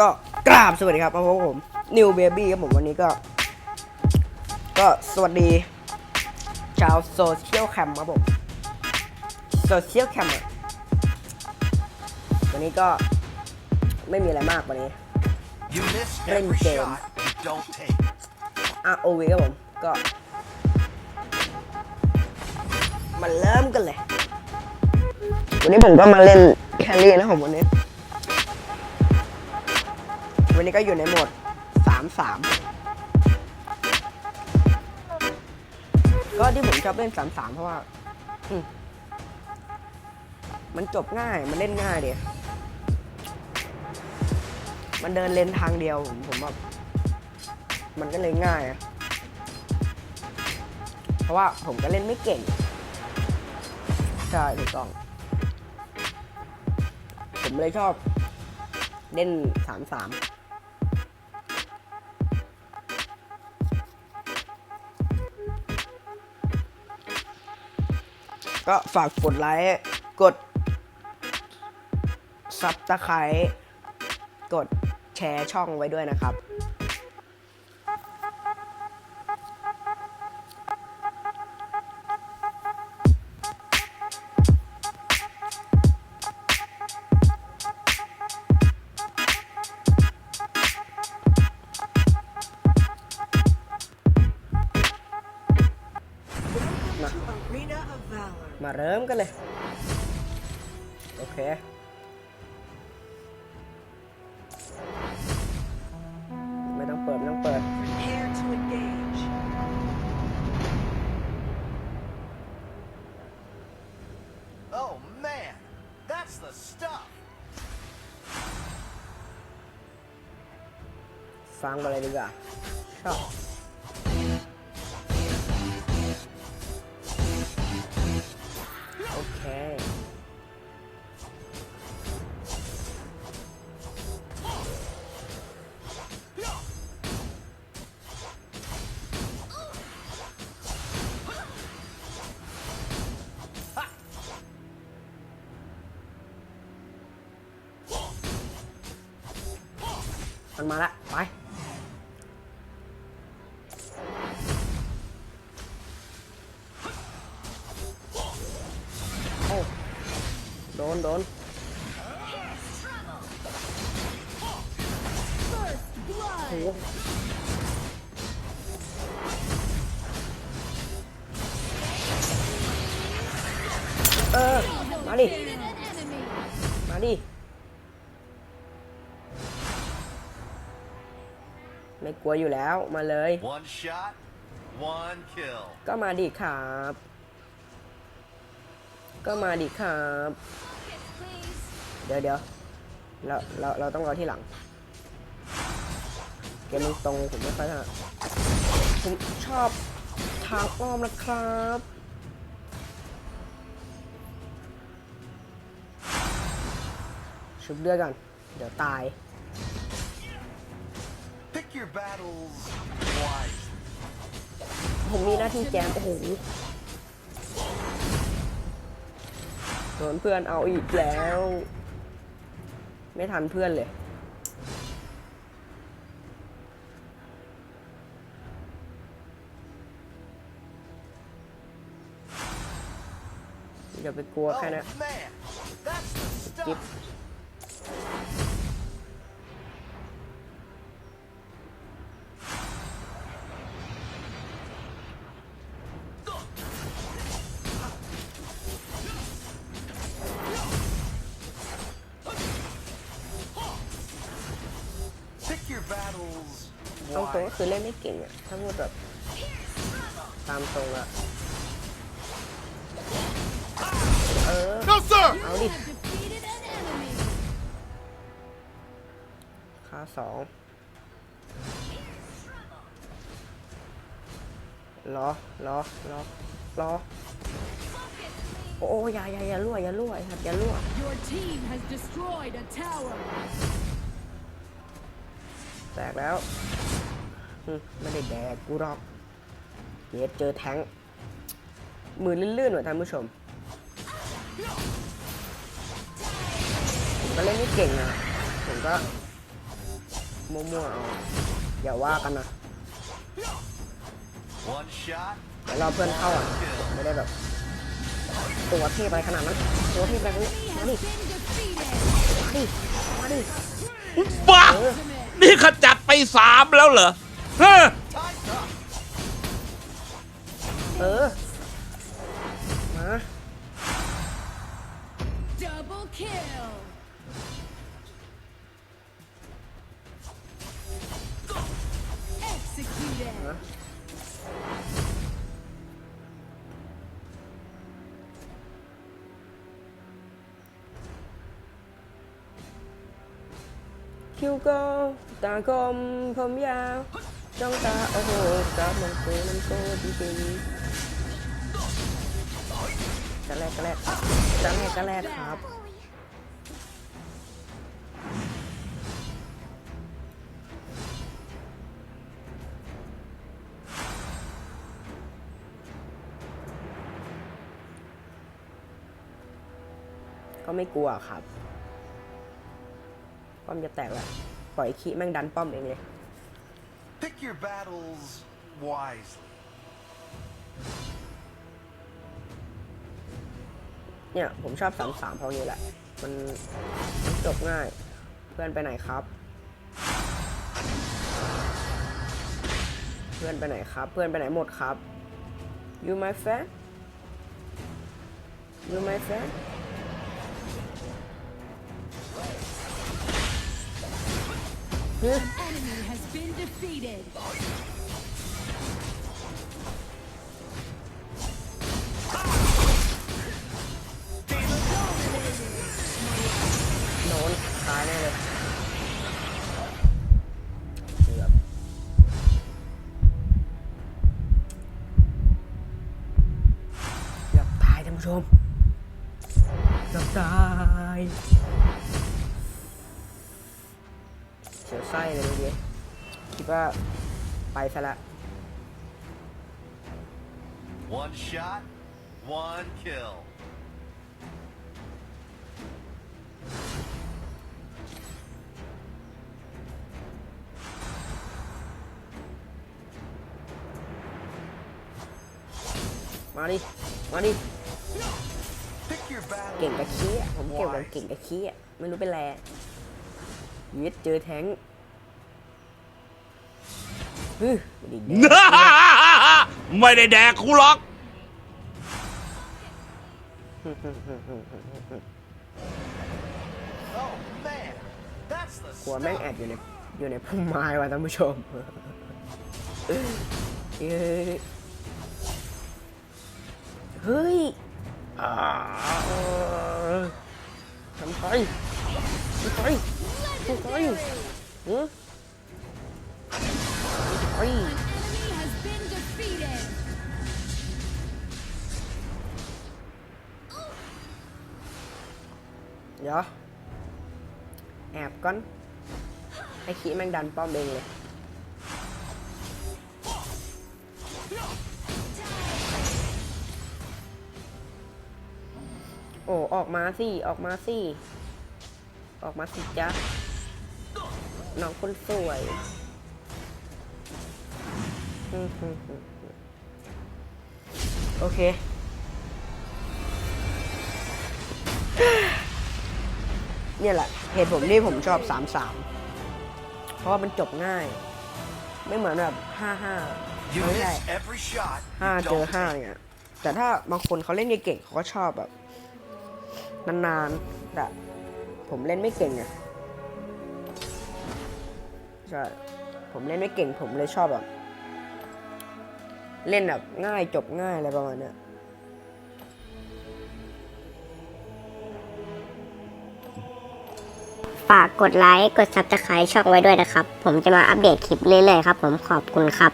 ก็กราบสวัสดีครับพบกับผมนิวเบบี้ครับผมวันนี้ก็ ก็สวัสดี ชาวโซเชียลแคมครับผมโซเชียลแคมวันนี้ก็ไม่มีอะไรมากวันนี้ You miss Ring every game. shot you don't take. ROV ครับผมก็มาเริ่มกันเลย วันนี้ผมก็มาเล่นแครี่นะผมวันนี้ วันนี้ก็อยู่ในโหมดสามสามก็ที่ผมชอบเล่นสามสามเพราะว่า มันจบง่าย มันเล่นง่ายเดียมันเดินเลนทางเดียวผมผมแบบมันก็เลยง่าย เพราะว่าผมก็เล่นไม่เก่ง ใช่ถูกต้อง ผมเลยชอบเล่นสามสาม ก็ฝากกดไลค์กดซับสไครต์กดแชร์ช่องไว้ด้วยนะครับ เริ่มกันเลย โอเคไม่ต้องเปิดไม่ต้องเปิด Prepare to engage. Oh man, that's the stuff. ฟังไปเลยดีกว่าชอบ โอเค มันมาละ ไป โดนโดนโหเออ มาดิ มาดิ ไม่กลัวอยู่แล้ว มาเลย One shot, one kill. ก็มาดิครับ ก็มาดิครับ เดี๋ยวเดี๋ยวเราเราเราต้องรอที่หลัง เกมมันตรงผมไม่ค่อยถนัดผมชอบทางอ้อมนะครับชุบเลือดก่อน เดี๋ยวตาย Pick your battles wisely. ผมมีหน้าที่แจม โอ้โห โดนเพื่อนเอาอีกแล้ว ไม่ทันเพื่อนเลยอย่าไปกลัว Oh แค่นั้น man, that's ตรงตรงก็ wisely. คือเล่นไม่เก่งอะถ้าพูดแบบตามตรงอะเออ No sir. เอาดิค่าสองรอรอรอรอโอ้ยอย่าอย่าอย่ารั่วอย่ารั่วไอ้สัตว์อย่ารั่ว Your team has destroyed a tower. แตกแล้วหึ ไม่ได้แดกกูหรอกเดี๋ยวเจอแทงมือลื่นๆหน่อยท่านผู้ชมผมก็เล่นไม่เก่งนะผมก็มั่วๆเอาอย่าว่ากันนะเดี๋ยวรอเพื่อนเข้าอะไม่ได้แบบตัวเทพอะไรขนาดนั้นตัวเทพอะไรนี้มาดิมาดิมาดิบ้านี่ขจัดไปสามแล้วเหรอ เฮ้อ Time's up. เออ มา Double kill. Executed. คิวโกตากลมผมยาว จ้องตาโอ้โหกรามันโกมันโกจริงๆกระแรกกระแรกกระแรกกระแรกครับก็ไม่กลัวครับ ป้อมจะแตกแล้ว ปล่อยขี้แม่งดันป้อมเองเลย Pick your battles wisely. เนี่ย ผมชอบสามสามเพราะงี้แหละ มันมันจบง่าย เพื่อนไปไหนครับ เพื่อนไปไหนครับ เพื่อนไปไหนหมดครับ you my friend you my friend enemy has been defeated. โดนตายแน่เลยเกือบเกือบตายท่านผู้ชมเกือบตาย เสียวไส้เลยเมื่อกี้คิดว่าไปซะละ One shot, one kill. มาดิ มาดิ Pick your เก่ง battles กับขี้อะผมเก่งกับ wisely. เก่งกับขี้อะไม่รู้เป็นแร ยึดเจอแทงค์ฮึไม่ได้แดกไม่ได้แดกกูหรอก Oh man, that's the กลัวแม่ง stuff. แอบอยู่ในอยู่ในพุ่มไม้ว่ะท่านผู้ชมเฮ้ยเฮ้ยอ่าทำไมทำไม ทำไมเฮ้ยทำไม Enemy has been defeated. เดี๋ยวแอบก่อนไอ้ขี้แม่งดันป้อมเองเลยโอ้ ออกมาสิ ออกมาสิ ออกมาสิจ๊ะ น้องคนสวยอืมอืมอืมอืมโอเค เนี่ยแหละเหตุผมที่ผมชอบ3 3เพราะว่ามันจบง่าย ไม่เหมือนแบบ5 You 5ไม่ใช่ miss every shot. ห้า you เจอ don't ห้า take. เนี่ยแต่ถ้าบางคนเขาเล่นเก่งๆเขาก็ชอบแบบนานๆแต่ผมเล่นไม่เก่งไง ใช่ผมเล่นไม่เก่งผมเลยชอบแบบ เล่นแบบง่ายจบง่ายอะไรประมาณเนี้ยฝากกดไลค์ กด Subscribe ช่องไว้ด้วยนะครับ ผมจะมาอัปเดตคลิปเรื่อยๆครับ ผมขอบคุณครับ